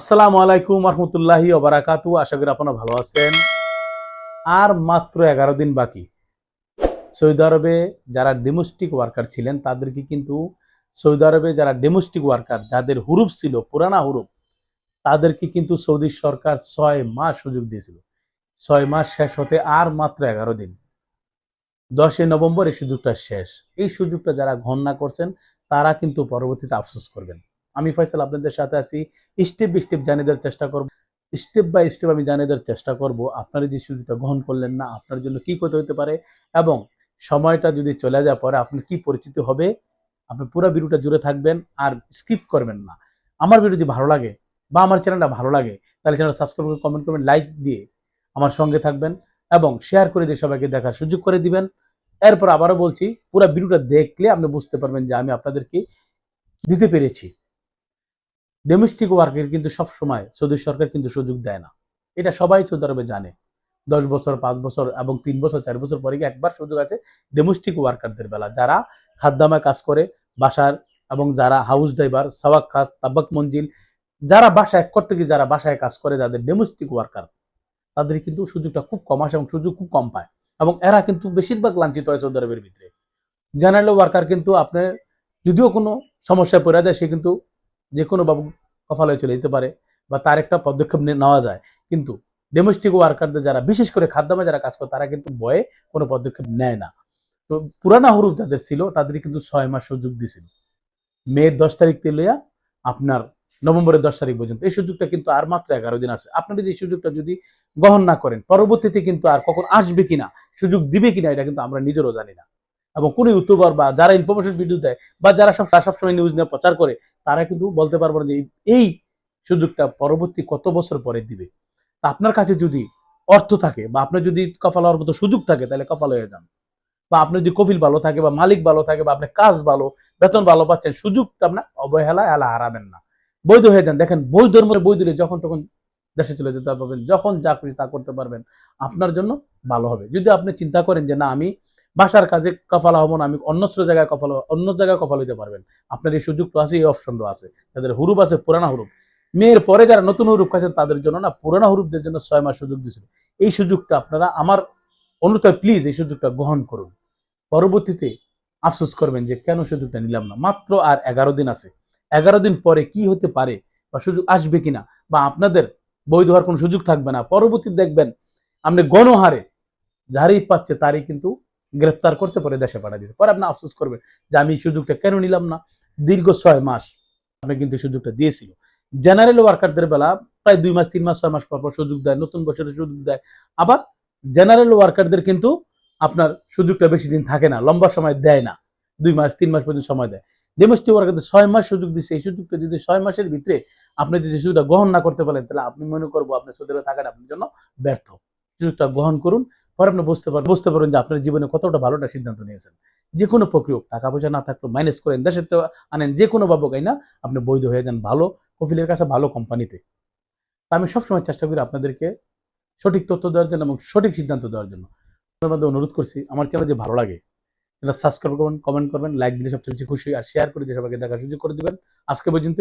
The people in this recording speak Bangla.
আসসালামু আলাইকুম রহমতুল্লাহি ওবারাকাতু আশা করি আপনারা ভালো আছেন। আর মাত্র এগারো দিন বাকি। সৌদি আরবে যারা ডোমেস্টিক ওয়ার্কার ছিলেন, তাদেরকে কিন্তু সৌদি আরবে যারা ডোমেস্টিক ওয়ার্কার যাদের হুরুপ ছিল, পুরানা হুরুপ, তাদেরকে কিন্তু সৌদি সরকার ছয় মাস সুযোগ দিয়েছিল। ছয় মাস শেষ হতে আর মাত্র এগারো দিন। দশই নভেম্বর এই সুযোগটা শেষ। এই সুযোগটা যারা ঘন্না করছেন, তারা কিন্তু পরবর্তীতে আফসোস করবেন। আমি ফয়সাল আপনাদের সাথে আছি। স্টেপ বাই স্টেপ জানিয়ে দেওয়ার চেষ্টা করব। স্টেপ বাই স্টেপ আমি জানিয়ে দেওয়ার চেষ্টা করব আপনারা যে সুযোগটা গ্রহণ করলেন না, আপনার জন্য কি করতে হতে পারে এবং সময়টা যদি চলে যাওয়ার পরে আপনার কি পরিচিতি হবে, আপনি পুরো ভিডিওটা জুড়ে থাকবেন আর স্কিপ করবেন না। আমার ভিডিও যদি ভালো লাগে বা আমার চ্যানেলটা ভালো লাগে, তাহলে চ্যানেল সাবস্ক্রাইব করে কমেন্ট করবেন, লাইক দিয়ে আমার সঙ্গে থাকবেন এবং শেয়ার করে দিয়ে সবাইকে দেখার সুযোগ করে দিবেন। এরপর আবারও বলছি, পুরো ভিডিওটা দেখলে আপনি বুঝতে পারবেন যে আমি আপনাদেরকে দিতে পেরেছি। ডোমেস্টিক ওয়ার্কের কিন্তু সব সময় সৌদি সরকার কিন্তু সুযোগ দেয় না। এটা সবাই সৌদি আরবে জানে। দশ বছর, পাঁচ বছর এবং তিন বছর, চার বছর পরে একবার সুযোগ আছে ডোমেস্টিক ওয়ার্কারদের বেলা? যারা খাদ্যামায় কাজ করে, বাসার এবং যারা হাউস ড্রাইভার সাওয়াক খাস তাবাক মঞ্জিল যারা বাসায় এক করতে গিয়ে যারা বাসায় কাজ করে, যাদের ডোমেস্টিক ওয়ার্কার তাদের কিন্তু সুযোগটা খুব কম আসে এবং সুযোগ খুব কম পায়। এবং এরা কিন্তু বেশিরভাগ লাঞ্ছিত হয় সৌদি আরবের ভিতরে। জেনারেল ওয়ার্কার কিন্তু আপনার যদিও কোনো সমস্যায় পড়ে যায়, সে কিন্তু যে কোনো বাবু কফালয়ে চলে যেতে পারে বা তার একটা পদক্ষেপ নেওয়া যায়। কিন্তু ডোমেস্টিক ওয়ার্কারদের যারা, বিশেষ করে খাদ্যামে যারা কাজ করে, তারা কিন্তু ভয়ে কোনো পদক্ষেপ নেয় না। তো পুরানা হরুপ যাদের ছিল তাদের কিন্তু ছয় মাস সুযোগ দিছিল। মে দশ তারিখ থেকে লইয়া আপনার নভেম্বরের দশ তারিখ পর্যন্ত। এই সুযোগটা কিন্তু আর মাত্র এগারো দিন আছে। আপনি যদি এই সুযোগটা যদি গ্রহণ না করেন, পরবর্তীতে কিন্তু আর কখন আসবে কিনা, সুযোগ দিবে কিনা, এটা কিন্তু আমরা নিজেরও জানি না। এবং কোন ইউটিউবার বা যারা ইনফরমেশন ভিডিও দেয় বা যারা সব সবসময় নিউজ নিয়ে প্রচার করে, তারা কিন্তু বলতে পারব না যে এই- সুযোগটা পরবর্তী কত বছর পরে দিবে। তা আপনার কাছে যদি অর্থ থাকে বা আপনার যদি কপাল হওয়ার মতো সুযোগ থাকে, তাহলে কপাল হয়ে যান। বা আপনার যদি কফিল ভালো থাকে বা মালিক ভালো থাকে বা আপনার কাজ ভালো, বেতন ভালো পাচ্ছেন, সুযোগটা আপনার অবহেলা এলা হারাবেন না। বৈধ হয়ে যান। দেখেন, বৈধ বই দিলে যখন তখন দেশে চলে যেতে পারবেন, যখন যা খুশি তা করতে পারবেন। আপনার জন্য ভালো হবে। যদি আপনি চিন্তা করেন যে না, আমি বাসার কাজে কফালা হব না, আমি অন্যত্র জায়গায় কফাল অন্য জায়গায় কফাল হইতে পারবেন। আপনার এই সুযোগটা আছে, এই অপশনটা আছে। যাদের হুরুপ আছে, পুরানা হুরুপ। মেয়ের পরে যারা নতুন হুরুপ খাচ্ছেন তাদের জন্য না, পুরানা হুরুপদের জন্য ছয় মাস সুযোগ দিয়েছিল এই সুযোগটা আপনারা আমার অনুরোধ প্লিজ এই সুযোগটা গ্রহণ করুন। পরবর্তীতে আফসোস করবেন যে কেন সুযোগটা নিলাম না। মাত্র আর এগারো দিন আছে। এগারো দিন পরে কি হতে পারে বা সুযোগ আসবে কিনা বা আপনাদের বৈধ হওয়ার কোনো সুযোগ থাকবে না পরবর্তীতে দেখবেন, আপনি গণহারে যারই পাচ্ছে তারই কিন্তু গ্রেফতার করছে, পরে দেশে পাঠা দিচ্ছে পরে আপনি আফসোস করবেন যে আমি সুযোগটা কেন নিলাম না? দীর্ঘ ছয় মাস আপনি কিন্তু সুযোগটা দিয়েছিল। জেনারেল ওয়ার্কারদের বেলা প্রায় দুই মাস, তিন মাস, ছয় মাস পর পর সুযোগ দেয়, নতুন বছরের সুযোগ দেয়। আবার জেনারেল ওয়ার্কারদের কিন্তু আপনার সুযোগটা বেশি দিন থাকে না, লম্বা সময় দেয় না। দুই মাস, তিন মাস পর্যন্ত সময় দেয়। ডোমেস্টিক ওয়ার্কারদের ছয় মাস সুযোগ দিচ্ছে এই সুযোগটা যদি ছয় মাসের ভিতরে আপনি যদি সুযোগটা গ্রহণ না করতে পারেন, তাহলে আপনি মনে করব আপনার সৌদি আরবে থাকাটা আপনার জন্য ব্যর্থ। সুযোগটা গ্রহণ করুন। পরে আপনি বুঝতে পারবেন বুঝতে পারবেন যে আপনার জীবনে কতটা ভালোটা সিদ্ধান্ত নিয়েছেন। যে কোনো প্রক্রিয়া টাকা পয়সা না থাকলেও মাইনাস করেন দেশের তো আনেন যে কোনো বাবু না, আপনি বৈধ হয়ে যান ভালো, কফিলের কাছে ভালো কোম্পানিতে তা। আমি সবসময় চেষ্টা করি আপনাদেরকে সঠিক তথ্য দেওয়ার জন্য এবং সঠিক সিদ্ধান্ত দেওয়ার জন্য। আপনার মধ্যে অনুরোধ করছি, আমার চ্যানেল যে ভালো লাগে সাবস্ক্রাইব করবেন কমেন্ট করবেন লাইক দিলে সবচেয়ে বেশি খুশি আর শেয়ার করে দিয়ে সবাইকে দেখার সুযোগ করে দিবেন। আজকে পর্যন্তই।